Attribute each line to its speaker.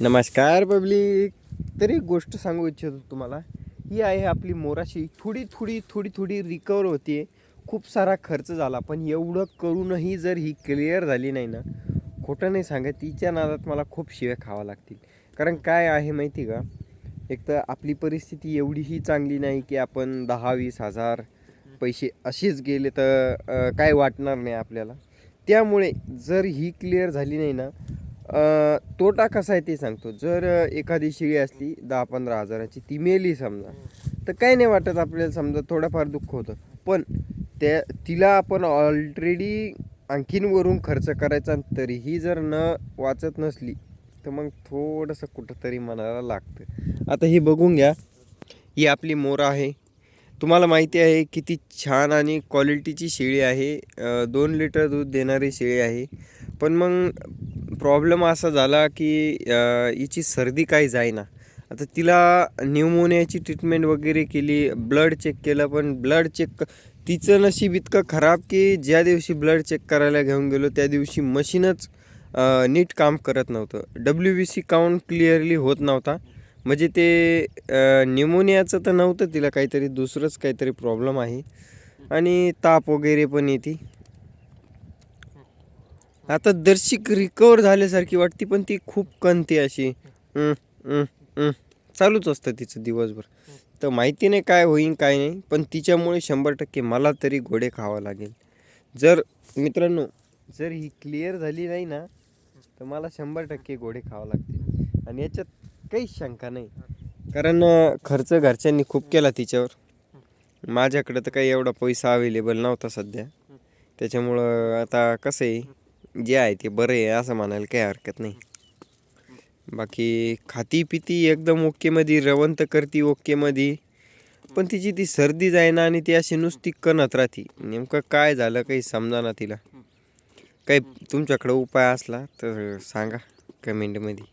Speaker 1: नमस्कार पब्लिक. तरी गोष्ट सांगू इच्छितो तुम्हाला. ही आहे आपली मोराशी. थोडी थोडी थोडी थोडी रिकवर होते. खूप सारा खर्च झाला पण एवढं करूनही जर ही क्लिअर झाली नाही ना खोटं नाही सांगत. तिच्या नादात मला खूप शिव्या खावा लागतील. कारण काय आहे माहिती का? एक तर आपली परिस्थिती एवढीही चांगली नाही की आपण दहा वीस हजार पैसे असेच गेले तर काय वाटणार नाही आपल्याला. त्यामुळे जर ही क्लिअर झाली नाही ना तोटा कसा आहे ते सांगतो. जर एखादी शिळी असली दहा पंधरा हजाराची ती मेली समजा तर काही नाही वाटत आपल्याला समजा थोडंफार दुःख होतं. पण त्या तिला आपण ऑलरेडी आणखीन वरून खर्च करायचा तरीही जर न वाचत नसली तर मग थोडंसं कुठंतरी मनाला लागतं. आता ही बघून घ्या. ही आपली मोर आहे. तुम्हाला माहिती आहे किती छान आणि क्वालिटीची शेळी आहे. दोन लिटर दूध देणारी शेळी आहे. पण मग प्रॉब्लेम असा झाला की हिची सर्दी काही जाईना. आता तिला न्यूमोनियाची ट्रीटमेंट वगैरे केली ब्लड चेक केलं पण ब्लड चेक तिचं नशीब इतकं खराब की ज्या दिवशी ब्लड चेक करायला घेऊन गेलो त्या दिवशी मशीनच नीट काम करत नव्हतं. W B C count clearly होत नव्हता. म्हणजे ते न्यूमोनियाचं तर नव्हतं तिला काहीतरी दुसरंच काहीतरी प्रॉब्लेम आहे. आणि ताप वगैरे पण येते. आता दर्शिक रिकवर झाल्यासारखी वाटते पण ती खूप कणते अशी. चालूच असतं तिचं दिवसभर. तर माहिती नाही काय होईन काय नाही. पण तिच्यामुळे शंभर टक्के मला तरी घोडे खावा लागेल. जर मित्रांनो जर ही क्लिअर झाली नाही ना तर मला शंभर टक्के घोडे खावा लागतील. आणि याच्यात काहीच शंका नाही. कारण अं, खर्च घरच्यांनी खूप केला तिच्यावर. माझ्याकडं तर काही एवढा पैसा अवेलेबल नव्हता सध्या. त्याच्यामुळं आता कसं आहे जे आहे ते बरं आहे असं म्हणायला काही हरकत नाही. बाकी खाती पिती एकदम ओकेमध्ये रवंत करती ओकेमध्ये पण तिची ती सर्दी जायना आणि ती अशी नुसती कणत राहती. नेमकं काय झालं काही समजाना तिला. काही तुमच्याकडं उपाय असला तर सांगा कमेंटमध्ये.